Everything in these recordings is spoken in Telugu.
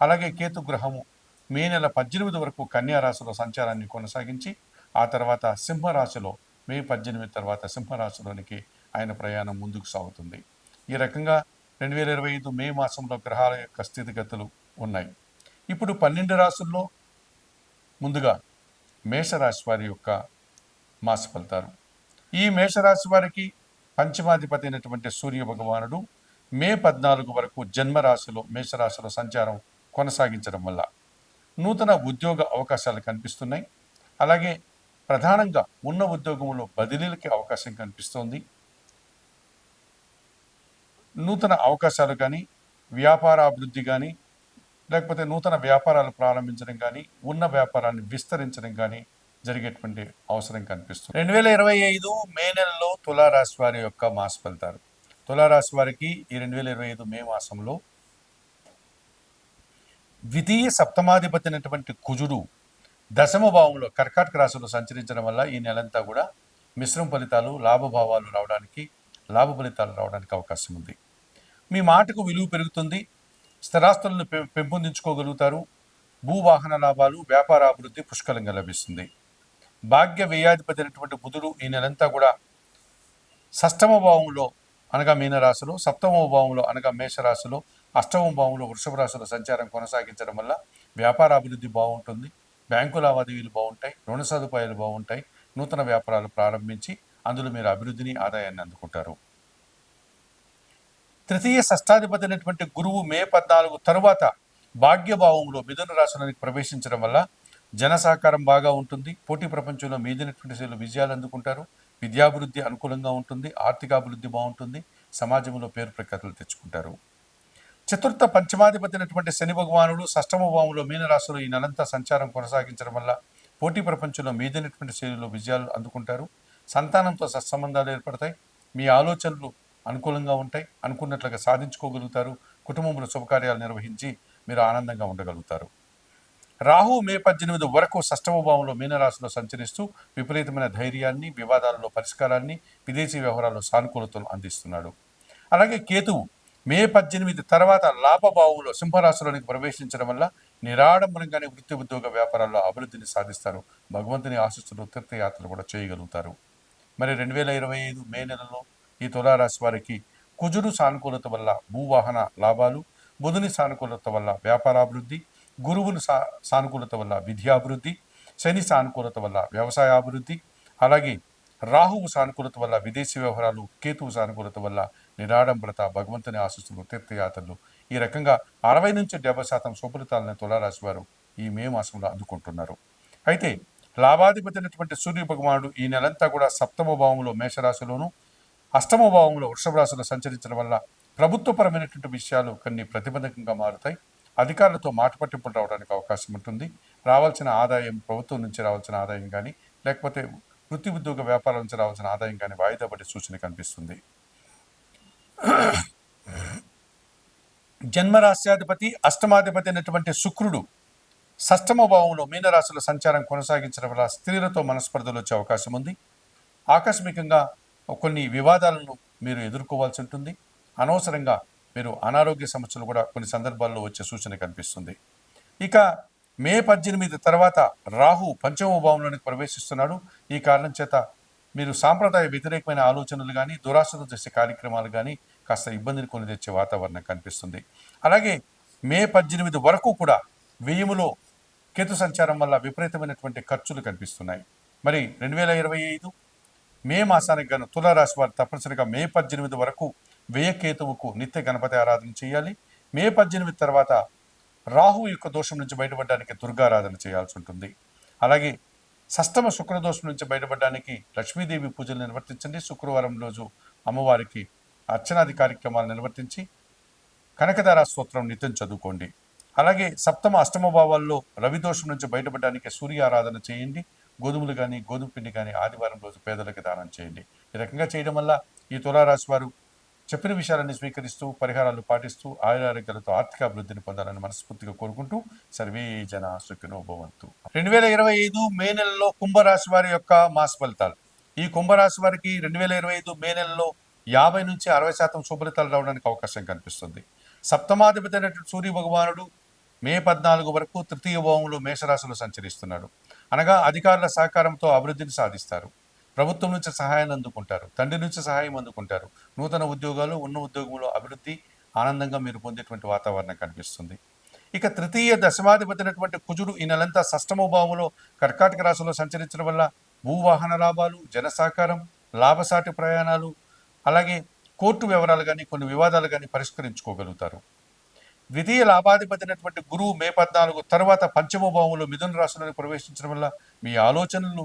అలాగే కేతు గ్రహము మే నెల పద్దెనిమిది వరకు కన్యారాశిలో సంచారాన్ని కొనసాగించి ఆ తర్వాత సింహరాశిలో మే పద్దెనిమిది తర్వాత సింహరాశిలోనికి ఆయన ప్రయాణం ముందుకు సాగుతుంది. ఈ రకంగా రెండు వేల ఇరవై ఐదు మే మాసంలో గ్రహాల యొక్క స్థితిగతులు ఉన్నాయి. ఇప్పుడు పన్నెండు రాశుల్లో ముందుగా మేషరాశి వారి యొక్క మాస ఫలితాలు ఈ మేషరాశి వారికి పంచమాధిపతి అయినటువంటి సూర్య భగవానుడు మే పద్నాలుగు వరకు జన్మరాశిలో మేషరాశిలో సంచారం కొనసాగించడం వల్ల నూతన ఉద్యోగ అవకాశాలు కనిపిస్తున్నాయి. అలాగే ప్రధానంగా ఉన్న ఉద్యోగంలో బదిలీలకి అవకాశం కనిపిస్తోంది. నూతన అవకాశాలు కానీ వ్యాపార అభివృద్ధి కానీ లేకపోతే నూతన వ్యాపారాలు ప్రారంభించడం కానీ ఉన్న వ్యాపారాన్ని విస్తరించడం కానీ జరిగేటువంటి అవసరం కనిపిస్తుంది. రెండు వేల ఇరవై ఐదు మే నెలలో తులారాశి వారి యొక్క మాస ఫలితాలు. తులారాశి వారికి ఈ రెండు వేల ఇరవై ఐదు మే మాసంలో ద్వితీయ సప్తమాధిపతి అయినటువంటి కుజుడు దశమ భావంలో కర్కాటక రాశిలో సంచరించడం వల్ల ఈ నెలంతా కూడా మిశ్రమ ఫలితాలు లాభభావాలు రావడానికి లాభ ఫలితాలు రావడానికి అవకాశం ఉంది. మీ మాటకు విలువ పెరుగుతుంది. స్థిరాస్తులను పె- పెంపొందించుకోగలుగుతారు. భూవాహన లాభాలు వ్యాపార అభివృద్ధి పుష్కలంగా లభిస్తుంది. భాగ్య వ్యయాధిపతి అయినటువంటి బుధుడు ఈ నెలంతా కూడా షష్టమ భావంలో అనగా మీనరాశిలో సప్తమ భావంలో అనగా మేషరాశిలో అష్టవం భావంలో వృషభ రాశుల సంచారం కొనసాగించడం వల్ల వ్యాపార అభివృద్ధి బాగుంటుంది. బ్యాంకు లావాదేవీలు బాగుంటాయి. రుణ సదుపాయాలు బాగుంటాయి. నూతన వ్యాపారాలు ప్రారంభించి అందులో మీరు అభివృద్ధిని ఆదాయాన్ని అందుకుంటారు. తృతీయ షష్టాధిపతి అయినటువంటి గురువు మే పద్నాలుగు తరువాత భాగ్యభావంలో మిథున రాశులకు ప్రవేశించడం వల్ల జన సహకారం బాగా ఉంటుంది. పోటీ ప్రపంచంలో మీదినటువంటి శైలు విజయాలు అందుకుంటారు. విద్యాభివృద్ధి అనుకూలంగా ఉంటుంది. ఆర్థికాభివృద్ధి బాగుంటుంది. సమాజంలో పేరు ప్రఖ్యాతులు తెచ్చుకుంటారు. చతుర్థ పంచమాధిపతి అయినటువంటి శని భగవానుడు షష్టమ భావంలో మీనరాశిలో ఈ నెలంతా సంచారం కొనసాగించడం వల్ల పోటీ ప్రపంచంలో మీదైనటువంటి శైలిలో విజయాలు అందుకుంటారు. సంతానంతో సత్సంబంధాలు ఏర్పడతాయి. మీ ఆలోచనలు అనుకూలంగా ఉంటాయి. అనుకున్నట్లుగా సాధించుకోగలుగుతారు. కుటుంబంలో శుభకార్యాలు నిర్వహించి మీరు ఆనందంగా ఉండగలుగుతారు. రాహు మే పద్దెనిమిది వరకు షష్టమ భావంలో మీనరాశిలో సంచరిస్తూ విపరీతమైన ధైర్యాన్ని వివాదాలలో పరిష్కారాన్ని విదేశీ వ్యవహారాల్లో సానుకూలతను అందిస్తున్నాడు. అలాగే కేతువు మే పద్దెనిమిది తర్వాత లాభబావులో సింహరాశిలోనికి ప్రవేశించడం వల్ల నిరాడంబరంగానే వృత్తి ఉద్యోగ వ్యాపారాల్లో అభివృద్ధిని సాధిస్తారు. భగవంతుని ఆశిస్తులు తీర్థయాత్రలు కూడా చేయగలుగుతారు. మరి రెండు వేల ఇరవై ఐదు మే నెలలో ఈ తులారాశి వారికి కుజుడు సానుకూలత వల్ల భూవాహన లాభాలు బుధుని సానుకూలత వల్ల వ్యాపారాభివృద్ధి గురువుని సా సానుకూలత వల్ల విద్యాభివృద్ధి శని సానుకూలత వల్ల వ్యవసాయ అభివృద్ధి అలాగే రాహువు సానుకూలత వల్ల విదేశీ వ్యవహారాలు కేతువు సానుకూలత వల్ల నిరాడంబరత భగవంతుని ఆశిస్తులు తీర్థయాత్రలు. ఈ రకంగా అరవై నుంచి డెబ్బై శాతం సుఫలితాలను తులారాశి వారు ఈ మే మాసంలో అందుకుంటున్నారు. అయితే లాభాధిపతి అయినటువంటి సూర్య భగవానుడు ఈ నెలంతా కూడా సప్తమ భావంలో మేషరాశిలోను అష్టమ భావంలో వృషభ రాశిలో సంచరించడం వల్ల ప్రభుత్వపరమైనటువంటి విషయాలు కొన్ని ప్రతిబంధకంగా మారుతాయి. అధికారులతో మాట పట్టింపులు రావడానికి అవకాశం ఉంటుంది. రావాల్సిన ఆదాయం ప్రభుత్వం నుంచి రావాల్సిన ఆదాయం కానీ లేకపోతే వృత్తి ఉద్యోగ వ్యాపారం నుంచి రావాల్సిన ఆదాయం కానీ వాయిదా పడే సూచన కనిపిస్తుంది. జన్మరాశ్యాధిపతి అష్టమాధిపతి అయినటువంటి శుక్రుడు షష్టమ భావంలో మీనరాశుల సంచారం కొనసాగించడం వల్ల స్త్రీలతో మనస్పర్ధలు వచ్చే అవకాశం ఉంది. ఆకస్మికంగా కొన్ని వివాదాలను మీరు ఎదుర్కోవాల్సి ఉంటుంది. అనవసరంగా మీరు అనారోగ్య సమస్యలు కూడా కొన్ని సందర్భాల్లో వచ్చే సూచన కనిపిస్తుంది. ఇక మే పద్దెనిమిది తర్వాత రాహు పంచమ భావంలోనికి ప్రవేశిస్తున్నాడు. ఈ కారణం చేత మీరు సాంప్రదాయ వ్యతిరేకమైన ఆలోచనలు కానీ దురాశతో చేసే కార్యక్రమాలు కానీ కాస్త ఇబ్బందిని కొని తెచ్చే వాతావరణం కనిపిస్తుంది. అలాగే మే పద్దెనిమిది వరకు కూడా వ్యయములో కేతు సంచారం వల్ల విపరీతమైనటువంటి ఖర్చులు కనిపిస్తున్నాయి. మరి రెండు వేల ఇరవై ఐదు మే మాసానికి గాను తులారాశి వారు తప్పనిసరిగా మే పద్దెనిమిది వరకు వ్యయకేతువుకు నిత్య గణపతి ఆరాధన చేయాలి. మే పద్దెనిమిది తర్వాత రాహు యొక్క దోషం నుంచి బయటపడడానికి దుర్గారాధన చేయాల్సి ఉంటుంది. అలాగే షష్టమ శుక్రదోషం నుంచి బయటపడడానికి లక్ష్మీదేవి పూజలు నిర్వర్తించండి. శుక్రవారం రోజు అమ్మవారికి అర్చనాది కార్యక్రమాలు నిర్వర్తించి కనకదార స్తోత్రం నిత్యం చదువుకోండి. అలాగే సప్తమ అష్టమ భావాల్లో రవి దోషం నుంచి బయటపడడానికి సూర్య ఆరాధన చేయండి. గోధుమలు కానీ గోధుమ పిండి కానీ ఆదివారం రోజు పేదలకు దానం చేయండి. ఈ రకంగా చేయడం వల్ల ఈ తులారాశి వారు చెప్పిన విషయాలన్నీ స్వీకరిస్తూ పరిహారాలు పాటిస్తూ ఆయురారోగ్యాలతో ఆర్థిక అభివృద్ధిని పొందాలని మనస్ఫూర్తిగా కోరుకుంటూ సర్వే జన సుఖినో భవంతు. రెండు వేల ఇరవై ఐదు మే నెలలో కుంభరాశి వారి యొక్క మాస ఫలితాలు. ఈ కుంభరాశి వారికి రెండు వేల ఇరవై ఐదు మే నెలలో యాభై నుంచి అరవై శాతం శుభలితాలు రావడానికి అవకాశం కనిపిస్తుంది. సప్తమాధిపతి అయినటువంటి సూర్య భగవానుడు మే పద్నాలుగు వరకు తృతీయ భావంలో మేషరాశిలో సంచరిస్తున్నాడు. అనగా అధికారుల సహకారంతో అభివృద్ధిని సాధిస్తారు. ప్రభుత్వం నుంచి సహాయాన్ని అందుకుంటారు తండ్రి నుంచి సహాయం అందుకుంటారు. నూతన ఉద్యోగాలు ఉన్న ఉద్యోగంలో అభివృద్ధి ఆనందంగా మీరు పొందేటువంటి వాతావరణం కనిపిస్తుంది. ఇక తృతీయ దశమాధిపతి అయినటువంటి కుజుడు ఈ నెలంతా సష్టమ భావంలో కర్కాటక రాశిలో సంచరించడం వల్ల భూవాహన లాభాలు జనసాకారం లాభసాటి ప్రయాణాలు అలాగే కోర్టు వివరాలు కానీ కొన్ని వివాదాలు కానీ పరిష్కరించుకోగలుగుతారు. ద్వితీయ లాభాధిపతి అయినటువంటి గురువు మే పద్నాలుగు తర్వాత పంచమ భావంలో మిథున రాశిలోకి ప్రవేశించడం వల్ల మీ ఆలోచనలు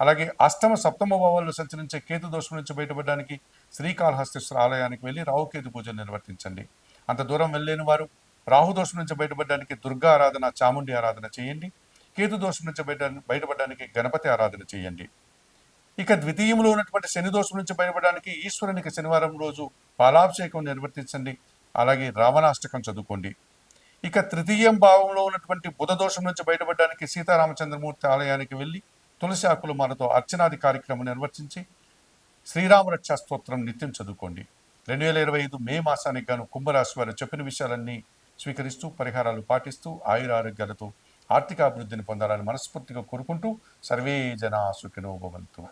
అలాగే అష్టమ సప్తమ భావాల్లో సంచరించే కేతు దోషం నుంచి బయటపడడానికి శ్రీకాళహస్తేశ్వర ఆలయానికి వెళ్ళి రాహుకేతు పూజలు నిర్వర్తించండి. అంత దూరం వెళ్ళలేని వారు రాహు దోషం నుంచి బయటపడడానికి దుర్గా ఆరాధన చాముండి ఆరాధన చేయండి. కేతు దోషం నుంచి బయట బయటపడడానికి గణపతి ఆరాధన చేయండి. ఇక ద్వితీయంలో ఉన్నటువంటి శని దోషం నుంచి బయటపడడానికి ఈశ్వరునికి శనివారం రోజు పాలాభిషేకం నిర్వర్తించండి. అలాగే రావణాష్టకం చదువుకోండి. ఇక తృతీయం భావంలో ఉన్నటువంటి బుధ దోషం నుంచి బయటపడడానికి సీతారామచంద్రమూర్తి ఆలయానికి వెళ్ళి తులసి ఆకులు మనతో అర్చనాది కార్యక్రమం నిర్వర్తించి శ్రీరామరక్షా స్తోత్రం నిత్యం చదువుకోండి. రెండు వేల ఇరవై ఐదు మే మాసానికి గాను కుంభరాశి వారు చెప్పిన విషయాలన్నీ స్వీకరిస్తూ పరిహారాలు పాటిస్తూ ఆయుర ఆరోగ్యాలతో ఆర్థిక అభివృద్ధిని పొందాలని మనస్ఫూర్తిగా కోరుకుంటూ సర్వే జనా సుఖినో భవంతు.